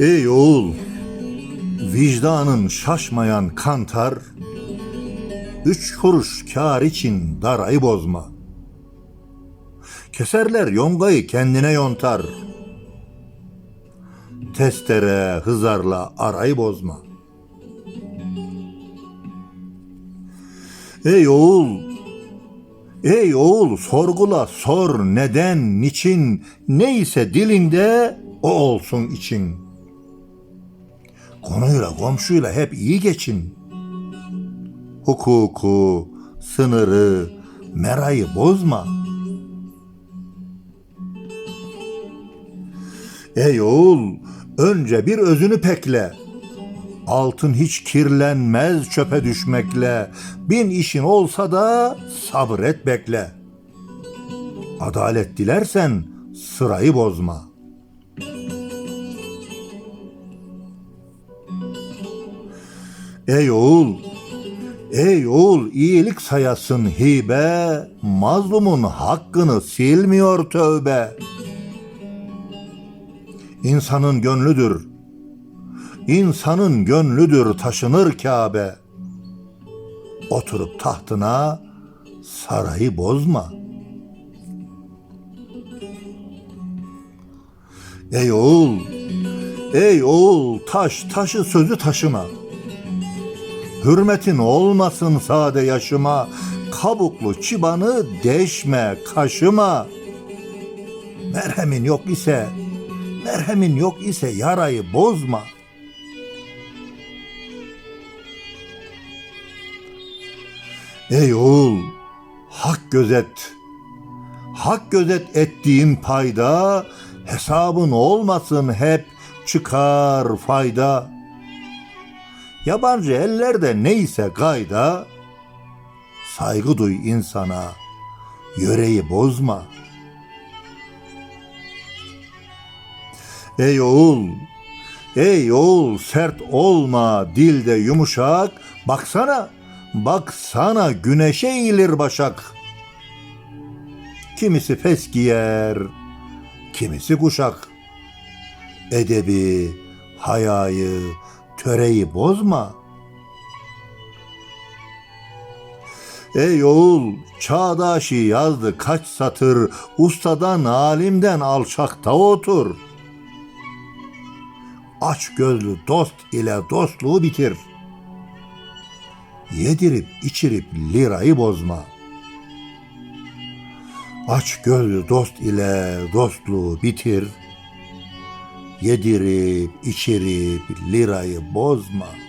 Ey oğul, vicdanın şaşmayan kantar, üç kuruş kar için darayı bozma. Keserler yongayı kendine yontar. Testere hızarla arayı bozma. Ey oğul, ey oğul sorgula sor neden, niçin, neyse dilinde o olsun için. Konuyla komşuyla hep iyi geçin. Hukuku, sınırı, merayı bozma. Ey oğul, önce bir özünü pekle. Altın hiç kirlenmez çöpe düşmekle. Bin işin olsa da sabret bekle. Adalet dilersen sırayı bozma. Ey oğul, ey oğul iyilik sayasın hibe, mazlumun hakkını silmiyor tövbe. İnsanın gönlüdür, insanın gönlüdür taşınır Kabe. Oturup tahtına sarayı bozma. Ey oğul, ey oğul taş taşı sözü taşıma. Hürmetin olmasın sade yaşıma, kabuklu çıbanı deşme, kaşıma. Merhemin yok ise, merhemin yok ise yarayı bozma. Ey oğul, hak gözet. Hak gözet ettiğin payda, hesabın olmasın hep çıkar fayda. Yabancı ellerde neyse gayda, saygı duy insana, yöreyi bozma. Ey oğul, ey oğul sert olma, dilde yumuşak, baksana, baksana güneşe eğilir başak. Kimisi fes giyer, kimisi kuşak. Edebi, hayayı, töreyi bozma. Ey oğul, çağdaşı yazdı kaç satır, ustadan alimden alçakta otur. Aç gözlü dost ile dostluğu bitir. Yedirip içirip lirayı bozma. Aç gözlü dost ile dostluğu bitir. Yedirip içirip lirayı bozma.''